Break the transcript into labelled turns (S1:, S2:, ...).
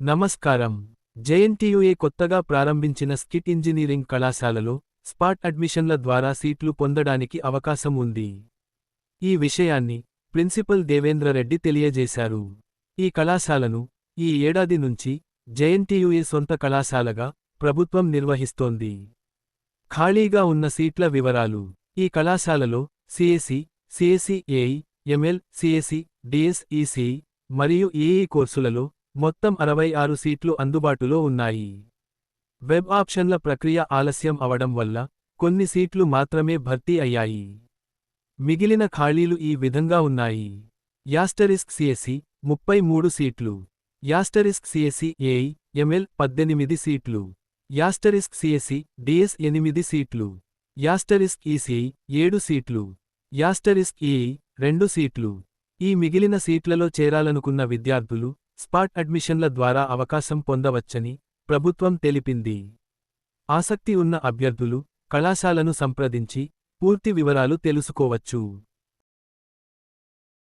S1: నమస్కారం. జేఎన్టీయుఏ కొత్తగా ప్రారంభించిన స్కిట్ ఇంజనీరింగ్ కళాశాలలో స్పాట్ అడ్మిషన్ల ద్వారా సీట్లు పొందడానికి అవకాశం ఉంది. ఈ విషయాన్ని ప్రిన్సిపల్ దేవేంద్రరెడ్డి తెలియజేశారు. ఈ కళాశాలను ఈ ఏడాది నుంచి జేఎన్టీయుఏ సొంత కళాశాలగా ప్రభుత్వం నిర్వహిస్తోంది. ఖాళీగా ఉన్న సీట్ల వివరాలు ఈ కళాశాలలో CAC CAC AE ML CAC DSEC మరియు ఈఈ కోర్సులలో మొత్తం అరవై ఆరు సీట్లు అందుబాటులో ఉన్నాయి. వెబ్ ఆప్షన్ల ప్రక్రియ ఆలస్యం అవడం వల్ల కొన్ని సీట్లు మాత్రమే భర్తీ అయ్యాయి. మిగిలిన ఖాళీలు ఈ విధంగా ఉన్నాయి. యాస్టరిస్క్ సిఎసి ముప్పై మూడు సీట్లు. యాస్టరిస్క్ సిఎసి ఏఐ ఎంఎల్ పద్దెనిమిది సీట్లు. యాస్టరిస్క్ సిఎసి డిఎస్ ఎనిమిది సీట్లు. యాస్టరిస్క్ ఈసీఐ ఏడు సీట్లు. యాస్టరిస్క్ ఈఐ రెండు సీట్లు. ఈ మిగిలిన సీట్లలో చేరాలనుకున్న విద్యార్థులు స్పాట్ అడ్మిషన్ల ద్వారా అవకాశం పొందవచ్చని ప్రభుత్వం తెలిపింది. ఆసక్తి ఉన్న అభ్యర్థులు కళాశాలను సంప్రదించి పూర్తి వివరాలు తెలుసుకోవచ్చు.